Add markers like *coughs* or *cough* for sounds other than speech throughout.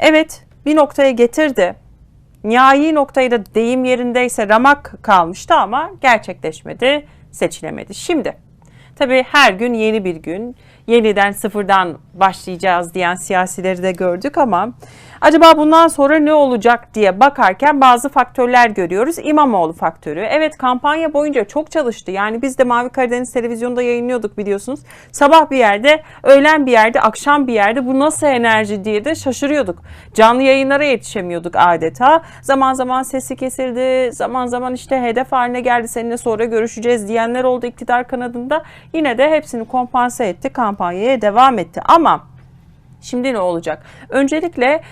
Evet bir noktaya getirdi. Nihai noktayı da deyim yerindeyse ramak kalmıştı ama gerçekleşmedi, seçilemedi. Şimdi tabii her gün yeni bir gün, yeniden sıfırdan başlayacağız diyen siyasileri de gördük ama acaba bundan sonra ne olacak diye bakarken bazı faktörler görüyoruz. İmamoğlu faktörü. Evet kampanya boyunca çok çalıştı. Yani biz de Mavi Karadeniz televizyonda yayınlıyorduk biliyorsunuz. Sabah bir yerde, öğlen bir yerde, akşam bir yerde bu nasıl enerji diye de şaşırıyorduk. Canlı yayınlara yetişemiyorduk adeta. Zaman zaman sesi kesildi, zaman zaman işte hedef haline geldi seninle sonra görüşeceğiz diyenler oldu iktidar kanadında. Yine de hepsini kompanse etti, kampanyaya devam etti. Ama Şimdi ne olacak? Öncelikle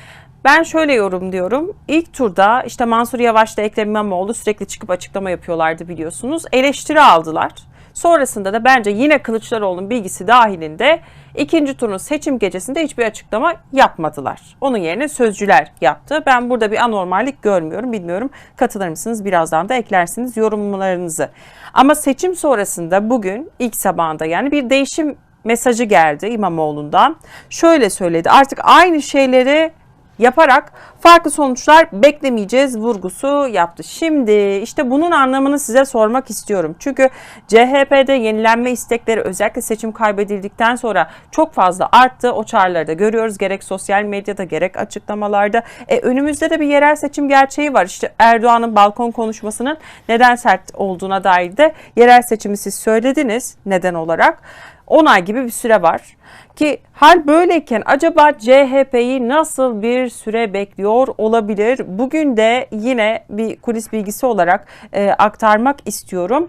ben şöyle yorumluyorum. İlk turda işte Mansur Yavaş'la Ekrem İmamoğlu sürekli çıkıp açıklama yapıyorlardı biliyorsunuz. Eleştiri aldılar. Sonrasında da bence yine Kılıçdaroğlu'nun bilgisi dahilinde ikinci turun seçim gecesinde hiçbir açıklama yapmadılar. Onun yerine sözcüler yaptı. Ben burada bir anormallik görmüyorum. Bilmiyorum katılır mısınız? Birazdan da eklersiniz yorumlarınızı. Ama seçim sonrasında bugün ilk sabahında yani bir değişim mesajı geldi İmamoğlu'ndan. Şöyle söyledi artık aynı şeyleri yaparak farklı sonuçlar beklemeyeceğiz vurgusu yaptı. Şimdi işte bunun anlamını size sormak istiyorum. Çünkü CHP'de yenilenme istekleri özellikle seçim kaybedildikten sonra çok fazla arttı. O çağrıları da görüyoruz gerek sosyal medyada gerek açıklamalarda. E, önümüzde de bir yerel seçim gerçeği var. İşte Erdoğan'ın balkon konuşmasının neden sert olduğuna dair de yerel seçimi siz söylediniz neden olarak. 10 ay gibi bir süre var. Ki hal böyleyken acaba CHP'yi nasıl bir süre bekliyor olabilir? Bugün de yine bir kulis bilgisi olarak e, aktarmak istiyorum.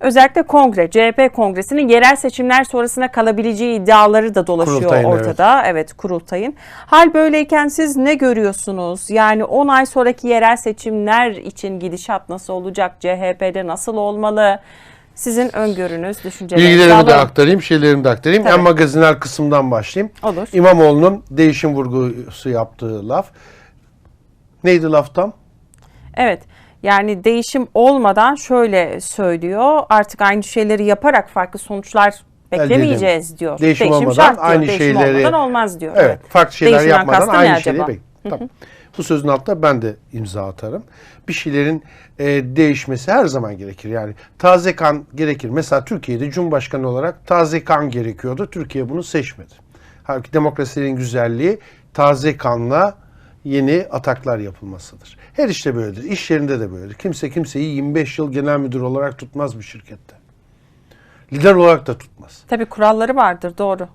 Özellikle kongre, CHP kongresinin yerel seçimler sonrasına kalabileceği iddiaları da dolaşıyor Kurultayın, ortada. Evet. kurultayın. Hal böyleyken siz ne görüyorsunuz? Yani 10 ay sonraki yerel seçimler için gidişat nasıl olacak? CHP'de nasıl olmalı? Sizin öngörünüz, düşünceleriniz. Bilgilerimi de aktarayım, şeylerimi de aktarayım. Tabii. En magazinel kısımdan başlayayım. Olur. İmamoğlu'nun değişim vurgusu yaptığı laf. Neydi laf tam? Evet. Yani değişim olmadan şöyle söylüyor. Artık aynı şeyleri yaparak farklı sonuçlar beklemeyeceğiz diyor. Değişim olmadan şart diyor. aynı değişim şeyleri- olmadan olmaz diyor. Evet, farklı şeyler Değişimden yapmadan aynı şeyleri bek. Tamam. Bu sözün altında ben de imza atarım. Bir şeylerin e, değişmesi her zaman gerekir. Yani taze kan gerekir. Mesela Türkiye'de Cumhurbaşkanı olarak taze kan gerekiyordu. Türkiye bunu seçmedi. Halbuki demokrasinin güzelliği taze kanla yeni ataklar yapılmasıdır. Her işte böyledir. İş yerinde de böyledir. Kimse kimseyi 25 yıl genel müdür olarak tutmaz bir şirkette. Lider olarak da tutmaz. Tabii kuralları vardır doğru.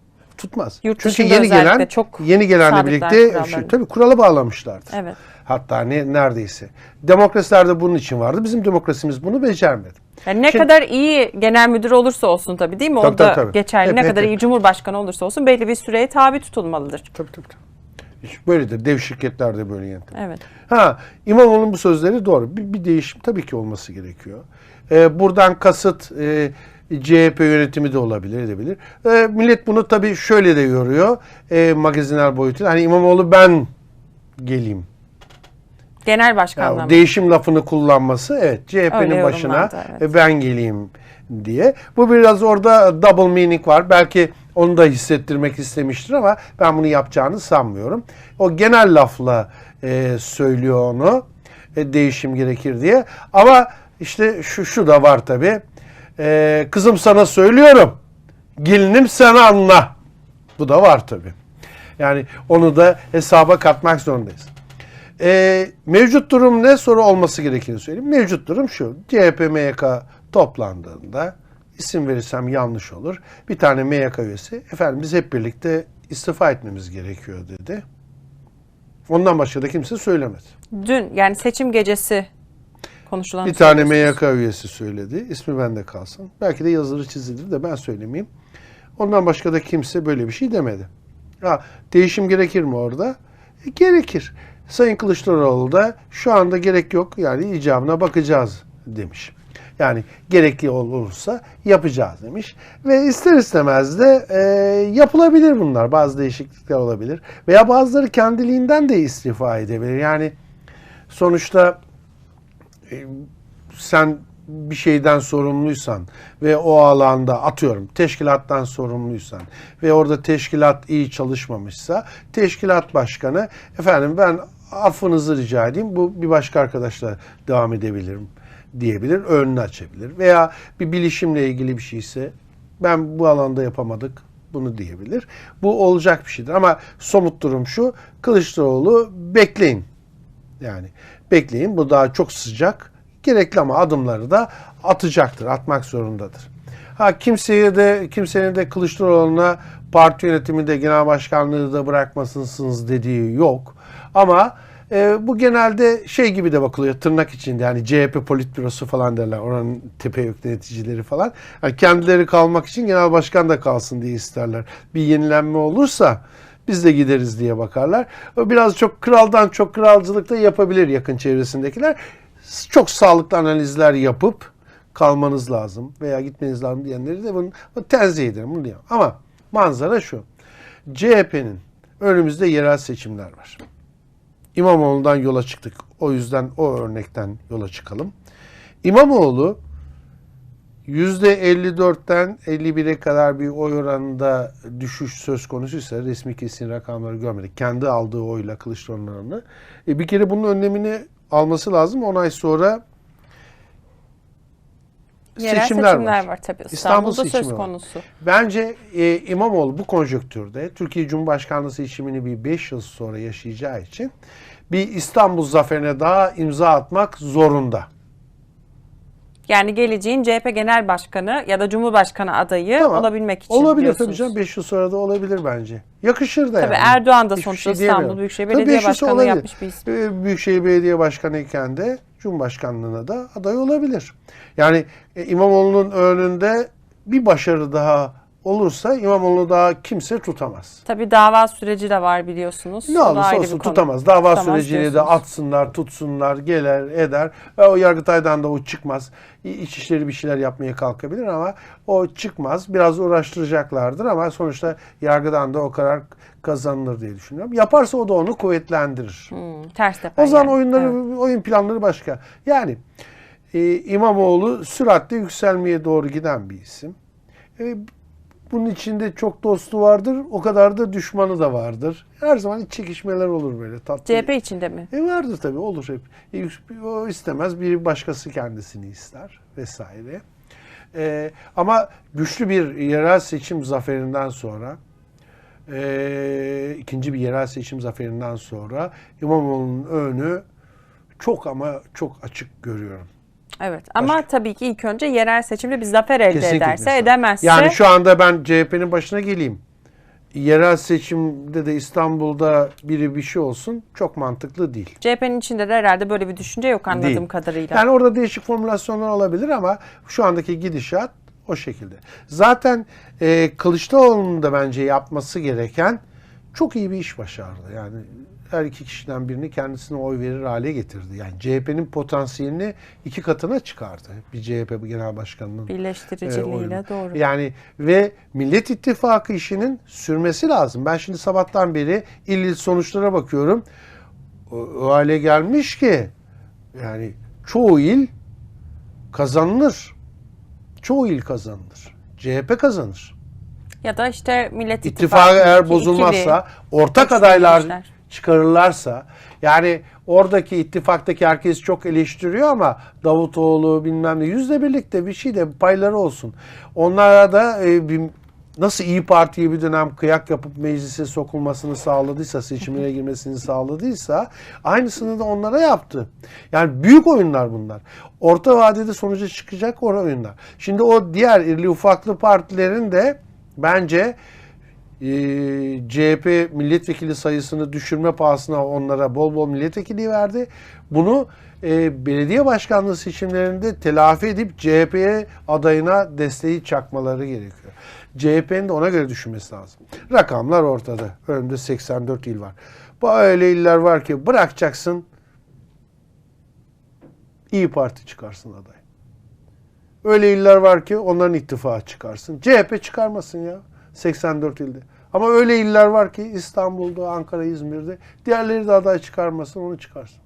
Tutmaz. Yurt Çünkü yeni gelen çok yeni gelenle birlikte şu, tabii kurala bağlamışlardır. Evet. Hatta ne neredeyse. Demokrasiler de bunun için vardı. Bizim demokrasimiz bunu becermedi. Yani ne Şimdi- kadar iyi genel müdür olursa olsun tabii değil mi? Tabii, Orada tabii, tabii. geçerli. Hep, ne hep, kadar hep. iyi cumhurbaşkanı olursa olsun belli bir süreye tabi tutulmalıdır. Tabii tabii. tabii. İşte Böyledir. Dev şirketlerde böyle yöntem. Evet. Ha, İmamoğlu'nun bu sözleri doğru. Bir, bir değişim tabii ki olması gerekiyor. Ee, buradan kasıt e, CHP yönetimi de olabilir, edebilir. Ee, millet bunu tabii şöyle de yoruyor. E, magazinel boyutu. Hani İmamoğlu ben geleyim. Genel Ya, başkanlığa mı? değişim lafını kullanması evet CHP'nin başına evet. e, ben geleyim diye. Bu biraz orada double meaning var. Belki onu da hissettirmek istemiştir ama ben bunu yapacağını sanmıyorum. O genel lafla e, söylüyor onu. E, değişim gerekir diye. Ama işte şu şu da var tabii. E, kızım sana söylüyorum. Gelinim sen anla. Bu da var tabii. Yani onu da hesaba katmak zorundayız. Ee, mevcut durum ne? Soru olması gerektiğini söyleyeyim. Mevcut durum şu. CHP MYK toplandığında isim verirsem yanlış olur. Bir tane MYK üyesi efendim biz hep birlikte istifa etmemiz gerekiyor dedi. Ondan başka da kimse söylemedi. Dün yani seçim gecesi konuşulan Bir tane MYK üyesi söyledi. İsmi bende kalsın. Belki de yazılı çizilir de ben söylemeyeyim. Ondan başka da kimse böyle bir şey demedi. Ha, değişim gerekir mi orada? E, gerekir. Sayın Kılıçdaroğlu da şu anda gerek yok yani icabına bakacağız demiş. Yani gerekli olursa yapacağız demiş. Ve ister istemez de e, yapılabilir bunlar. Bazı değişiklikler olabilir. Veya bazıları kendiliğinden de istifa edebilir. Yani sonuçta sen bir şeyden sorumluysan ve o alanda atıyorum teşkilattan sorumluysan ve orada teşkilat iyi çalışmamışsa teşkilat başkanı efendim ben affınızı rica edeyim bu bir başka arkadaşla devam edebilirim diyebilir, önünü açabilir. Veya bir bilişimle ilgili bir şeyse ben bu alanda yapamadık bunu diyebilir. Bu olacak bir şeydir ama somut durum şu Kılıçdaroğlu bekleyin. Yani bekleyin bu daha çok sıcak. Gerekli ama adımları da atacaktır, atmak zorundadır. Ha kimseye de kimsenin de Kılıçdaroğlu'na parti yönetiminde genel başkanlığı da bırakmasınsınız dediği yok. Ama e, bu genelde şey gibi de bakılıyor tırnak içinde yani CHP politbürosu falan derler oranın tepe yöneticileri falan. Yani kendileri kalmak için genel başkan da kalsın diye isterler. Bir yenilenme olursa biz de gideriz diye bakarlar. Biraz çok kraldan çok kralcılık da yapabilir yakın çevresindekiler. Çok sağlıklı analizler yapıp kalmanız lazım veya gitmeniz lazım diyenleri de bunu, tenzih ederim. Bunu diyemem. Ama manzara şu. CHP'nin önümüzde yerel seçimler var. İmamoğlu'ndan yola çıktık. O yüzden o örnekten yola çıkalım. İmamoğlu %54'ten 51'e kadar bir oy oranında düşüş söz konusuysa resmi kesin rakamları görmedik. Kendi aldığı oyla Kılıçdaroğlu'nun oranını. E bir kere bunun önlemini alması lazım. 10 ay sonra Yerel seçimler, seçimler, var. var. tabii. İstanbul İstanbul'da söz seçimi var. konusu. Bence e, İmamoğlu bu konjonktürde Türkiye Cumhurbaşkanlığı seçimini bir 5 yıl sonra yaşayacağı için bir İstanbul zaferine daha imza atmak zorunda. Yani geleceğin CHP Genel Başkanı ya da Cumhurbaşkanı adayı Tamam. olabilmek için Olabilir diyorsunuz. tabii canım 5 yıl sonra da olabilir bence. Yakışır da Tabii yani. Erdoğan da Hiçbir sonuçta şey İstanbul diyemiyorum. Büyükşehir Tabii Belediye beş yıl Başkanlığı olabilir. yapmış bir isim. Ee, Büyükşehir Belediye Başkanı iken de Cumhurbaşkanlığına da aday olabilir. Yani e, İmamoğlu'nun önünde bir başarı daha olursa İmamoğlu daha kimse tutamaz. Tabii dava süreci de var biliyorsunuz. Ne olursa olsun tutamaz. Dava Tutamaz sürecini de atsınlar, tutsunlar, gelir, eder. Ve o Yargıtay'dan da o çıkmaz. İçişleri bir şeyler yapmaya kalkabilir ama o çıkmaz. Biraz uğraştıracaklardır ama sonuçta yargıdan da o karar kazanılır diye düşünüyorum. Yaparsa o da onu kuvvetlendirir. Hmm, ters teper O zaman yani. oyunları, Evet. oyun planları başka. Yani e, İmamoğlu süratle yükselmeye doğru giden bir isim. E, bunun içinde çok dostu vardır, o kadar da düşmanı da vardır. Her zaman iç çekişmeler olur böyle tatlı. CHP içinde mi? E vardır tabii olur hep. E, o istemez bir başkası kendisini ister vesaire. E, ama güçlü bir yerel seçim zaferinden sonra e, ikinci bir yerel seçim zaferinden sonra İmamoğlu'nun önü çok ama çok açık görüyorum. Evet ama tabii ki ilk önce yerel seçimde bir zafer elde Kesinlikle ederse mesela. edemezse Yani şu anda ben CHP'nin başına geleyim. Yerel seçimde de İstanbul'da biri bir şey olsun çok mantıklı değil. CHP'nin içinde de herhalde böyle bir düşünce yok anladığım Değil. kadarıyla. Yani orada değişik formülasyonlar olabilir ama şu andaki gidişat o şekilde. Zaten e, Kılıçdaroğlu'nun da bence yapması gereken çok iyi bir iş başardı. Yani her iki kişiden birini kendisine oy verir hale getirdi. Yani CHP'nin potansiyelini iki katına çıkardı. Bir CHP genel başkanının e, Birleştiriciliğiyle oyunu. doğru. Yani ve Millet İttifakı işinin sürmesi lazım. Ben şimdi sabahtan beri il il sonuçlara bakıyorum. O, o hale gelmiş ki yani çoğu il kazanılır. Çoğu il kazanılır. CHP kazanır. Ya da işte Millet İttifakı eğer İttifakı'ndaki bozulmazsa, ikili ortak adaylar güçler. Çıkarırlarsa, yani oradaki ittifaktaki herkes çok eleştiriyor ama Davutoğlu bilmem ne yüzde birlikte bir şey de payları olsun. Onlara da e, bir, nasıl İyi Parti'ye bir dönem kıyak yapıp meclise sokulmasını sağladıysa, seçimlere girmesini sağladıysa aynısını da onlara yaptı. Yani büyük oyunlar bunlar. Orta vadede sonuca çıkacak oyunlar. Şimdi o diğer irili ufaklı partilerin de bence e, CHP milletvekili sayısını düşürme pahasına onlara bol bol milletvekili verdi. Bunu e, belediye başkanlığı seçimlerinde telafi edip CHP'ye adayına desteği çakmaları gerekiyor. CHP'nin de ona göre düşünmesi lazım. Rakamlar ortada. Önümde 84 il var. Bu öyle iller var ki bırakacaksın İyi Parti çıkarsın aday. Öyle iller var ki onların ittifakı çıkarsın. CHP çıkarmasın ya 84 ilde. Ama öyle iller var ki İstanbul'da, Ankara, İzmir'de diğerleri de aday çıkarmasın onu çıkarsın.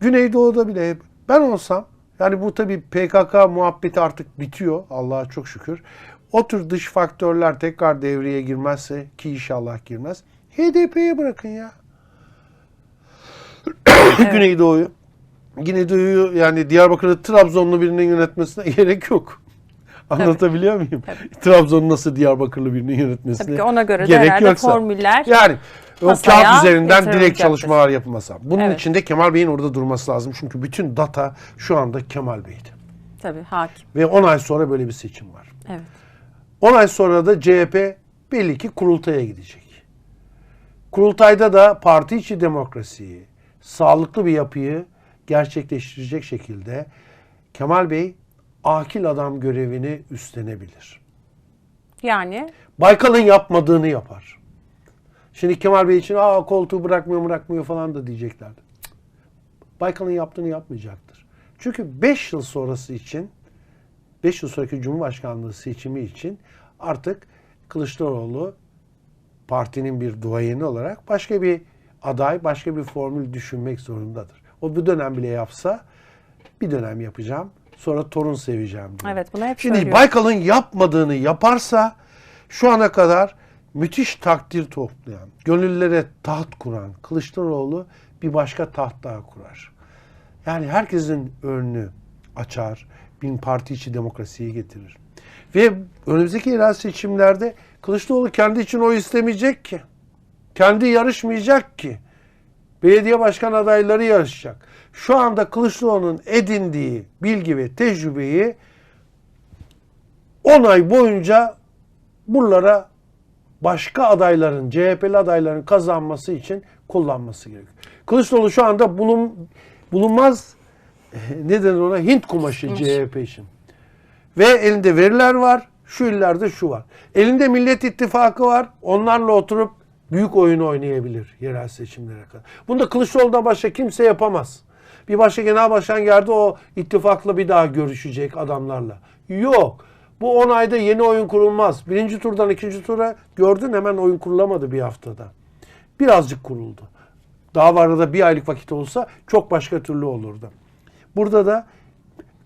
Güneydoğu'da bile hep ben olsam Yani bu tabii PKK muhabbeti artık bitiyor Allah'a çok şükür. O tür dış faktörler tekrar devreye girmezse ki inşallah girmez. HDP'ye bırakın ya. *coughs* Güneydoğu'yu. Güneydoğu'yu yani Diyarbakır'ı Trabzonlu birinin yönetmesine *laughs* gerek yok. Anlatabiliyor muyum? Trabzon'u nasıl Diyarbakırlı birinin yönetmesine Tabii ki ona göre de gerek herhalde yoksa. formüller Yani o kağıt üzerinden direkt çalışmalar yapılması. Bunun Evet. için de Kemal Bey'in orada durması lazım. Çünkü bütün data şu anda Kemal Bey'de. tabii hakim. Ve 10 ay sonra böyle bir seçim var. Evet. 10 ay sonra da CHP belli ki kurultaya gidecek. Kurultayda da parti içi demokrasiyi, sağlıklı bir yapıyı gerçekleştirecek şekilde Kemal Bey akil adam görevini üstlenebilir. Yani Baykal'ın yapmadığını yapar. Şimdi Kemal Bey için aa koltuğu bırakmıyor bırakmıyor falan da diyeceklerdi. Baykal'ın yaptığını yapmayacaktır. Çünkü 5 yıl sonrası için 5 yıl sonraki Cumhurbaşkanlığı seçimi için artık Kılıçdaroğlu partinin bir duayeni olarak başka bir aday, başka bir formül düşünmek zorundadır. O bu dönem bile yapsa bir dönem yapacağım. Sonra torun seveceğim diyor. evet bunu hep Şimdi söylüyorum. Baykal'ın yapmadığını yaparsa şu ana kadar müthiş takdir toplayan, gönüllere taht kuran Kılıçdaroğlu bir başka taht daha kurar. Yani herkesin önünü açar, bin parti içi demokrasiyi getirir. Ve önümüzdeki yerel seçimlerde Kılıçdaroğlu kendi için oy istemeyecek ki. Kendi yarışmayacak ki. Belediye başkan adayları yarışacak. Şu anda Kılıçdaroğlu'nun edindiği bilgi ve tecrübeyi 10 ay boyunca buralara başka adayların, CHP'li adayların kazanması için kullanması gerekiyor. Kılıçdaroğlu şu anda bulun, bulunmaz *laughs* ne denir ona Hint kumaşı Kumaş. CHP için. Ve elinde veriler var. Şu illerde şu var. Elinde Millet İttifakı var. Onlarla oturup büyük oyun oynayabilir yerel seçimlere kadar. Bunu da Kılıçdaroğlu'ndan başka kimse yapamaz. Bir başka genel başkan geldi o ittifakla bir daha görüşecek adamlarla. Yok. Bu 10 ayda yeni oyun kurulmaz. Birinci turdan ikinci tura gördün hemen oyun kurulamadı bir haftada. Birazcık kuruldu. Daha var arada bir aylık vakit olsa çok başka türlü olurdu. Burada da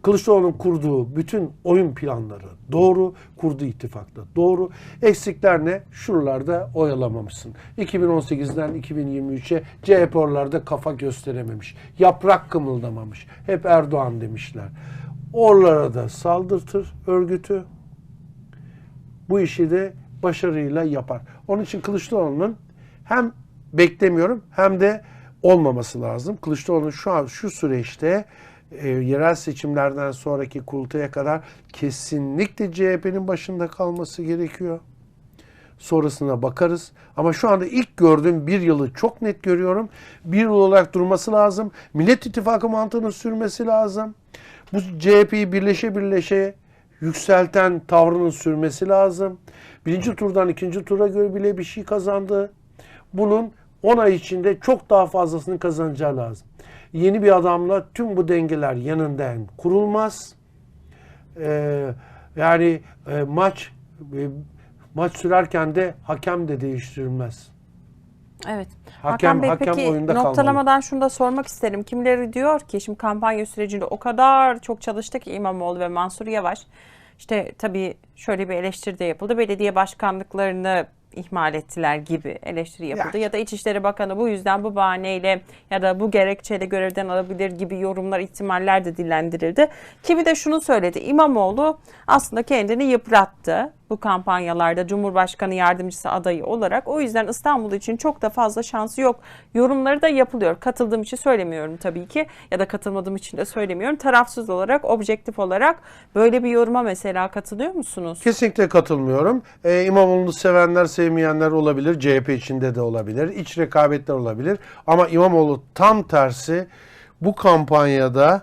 Kılıçdaroğlu'nun kurduğu bütün oyun planları doğru, kurduğu ittifakta doğru. Eksikler ne? Şuralarda oyalamamışsın. 2018'den 2023'e CHP oralarda kafa gösterememiş. Yaprak kımıldamamış. Hep Erdoğan demişler. Oralara da saldırtır örgütü. Bu işi de başarıyla yapar. Onun için Kılıçdaroğlu'nun hem beklemiyorum hem de olmaması lazım. Kılıçdaroğlu'nun şu an şu süreçte e, yerel seçimlerden sonraki kurultaya kadar kesinlikle CHP'nin başında kalması gerekiyor. Sonrasına bakarız. Ama şu anda ilk gördüğüm bir yılı çok net görüyorum. Bir yıl olarak durması lazım. Millet İttifakı mantığını sürmesi lazım. Bu CHP'yi birleşe birleşe yükselten tavrının sürmesi lazım. Birinci turdan ikinci tura göre bile bir şey kazandı. Bunun 10 ay içinde çok daha fazlasını kazanacağı lazım. Yeni bir adamla tüm bu dengeler yanından kurulmaz. Ee, yani e, maç e, maç sürerken de hakem de değiştirilmez. Evet. Hakem- Hakan Bey hakem peki oyunda kalmalı. noktalamadan şunu da sormak isterim. Kimileri diyor ki şimdi kampanya sürecinde o kadar çok çalıştı ki İmamoğlu ve Mansur Yavaş. İşte tabii şöyle bir eleştiri de yapıldı. Belediye başkanlıklarını ihmal ettiler gibi eleştiri yapıldı. Ya. Ya da İçişleri Bakanı bu yüzden bu bahaneyle ya da bu gerekçeyle görevden alabilir gibi yorumlar, ihtimaller de dillendirildi. Kimi de şunu söyledi. İmamoğlu aslında kendini yıprattı bu kampanyalarda Cumhurbaşkanı yardımcısı adayı olarak. O yüzden İstanbul için çok da fazla şansı yok. Yorumları da yapılıyor. Katıldığım için söylemiyorum tabii ki ya da katılmadığım için de söylemiyorum. Tarafsız olarak, objektif olarak böyle bir yoruma mesela katılıyor musunuz? Kesinlikle katılmıyorum. Ee, İmamoğlu'nu sevenler, sevmeyenler olabilir. CHP içinde de olabilir. İç rekabetler olabilir. Ama İmamoğlu tam tersi bu kampanyada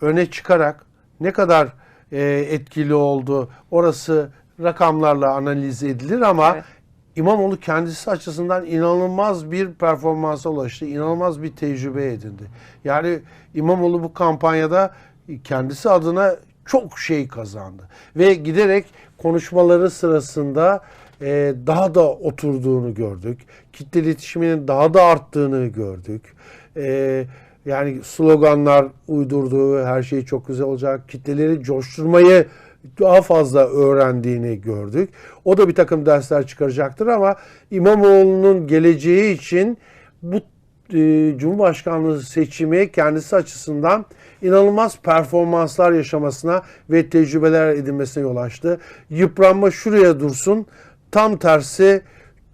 öne çıkarak ne kadar e, etkili oldu orası rakamlarla analiz edilir ama Evet. İmamoğlu kendisi açısından inanılmaz bir performansa ulaştı. inanılmaz bir tecrübe edindi. Yani İmamoğlu bu kampanyada kendisi adına çok şey kazandı. Ve giderek konuşmaları sırasında e, daha da oturduğunu gördük. Kitle iletişiminin daha da arttığını gördük. E, Yani sloganlar uydurduğu, her şey çok güzel olacak, kitleleri coşturmayı daha fazla öğrendiğini gördük. O da bir takım dersler çıkaracaktır ama İmamoğlu'nun geleceği için bu e, Cumhurbaşkanlığı seçimi kendisi açısından inanılmaz performanslar yaşamasına ve tecrübeler edinmesine yol açtı. Yıpranma şuraya dursun. Tam tersi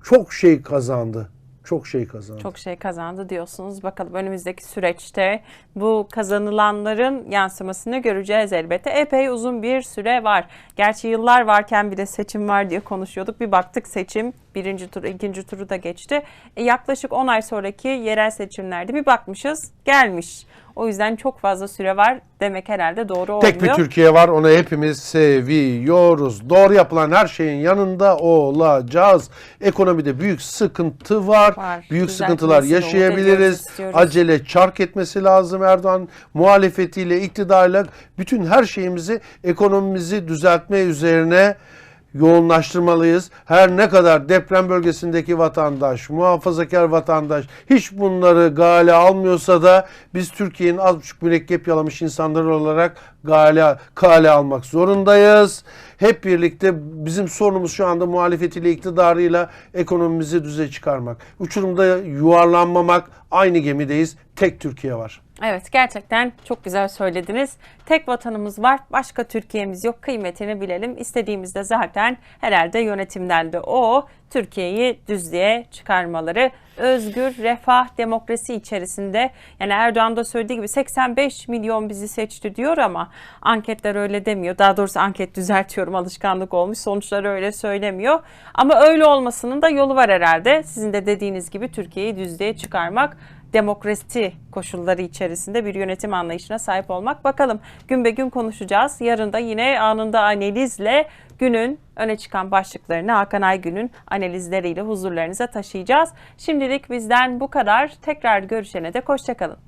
çok şey kazandı. Çok şey kazandı. Çok şey kazandı diyorsunuz. Bakalım önümüzdeki süreçte bu kazanılanların yansımasını göreceğiz elbette. Epey uzun bir süre var. Gerçi yıllar varken bir de seçim var diye konuşuyorduk. Bir baktık seçim birinci tur, ikinci turu da geçti. E, yaklaşık 10 ay sonraki yerel seçimlerde bir bakmışız gelmiş. O yüzden çok fazla süre var demek herhalde doğru olmuyor. Tek bir Türkiye var. Onu hepimiz seviyoruz. Doğru yapılan her şeyin yanında olacağız. Ekonomide büyük sıkıntı var. Var. Büyük Düzeltmesini sıkıntılar yaşayabiliriz. Acele çark etmesi lazım Erdoğan. Muhalefetiyle, iktidarla bütün her şeyimizi, ekonomimizi düzeltme üzerine yoğunlaştırmalıyız. Her ne kadar deprem bölgesindeki vatandaş, muhafazakar vatandaş hiç bunları gale almıyorsa da biz Türkiye'nin az buçuk mürekkep yalamış insanlar olarak gale, kale almak zorundayız. Hep birlikte bizim sorunumuz şu anda muhalefetiyle, iktidarıyla ekonomimizi düze çıkarmak. Uçurumda yuvarlanmamak, aynı gemideyiz. Tek Türkiye var. Evet gerçekten çok güzel söylediniz. Tek vatanımız var, başka Türkiye'miz yok. Kıymetini bilelim. İstediğimizde zaten herhalde yönetimden de o Türkiye'yi düzlüğe çıkarmaları. Özgür, refah, demokrasi içerisinde yani Erdoğan da söylediği gibi 85 milyon bizi seçti diyor ama anketler öyle demiyor. Daha doğrusu anket düzeltiyorum alışkanlık olmuş. Sonuçlar öyle söylemiyor. Ama öyle olmasının da yolu var herhalde. Sizin de dediğiniz gibi Türkiye'yi düzlüğe çıkarmak demokrasi koşulları içerisinde bir yönetim anlayışına sahip olmak. Bakalım gün be gün konuşacağız. Yarın da yine anında analizle günün öne çıkan başlıklarını Hakan Aygün'ün analizleriyle huzurlarınıza taşıyacağız. Şimdilik bizden bu kadar. Tekrar görüşene dek hoşçakalın.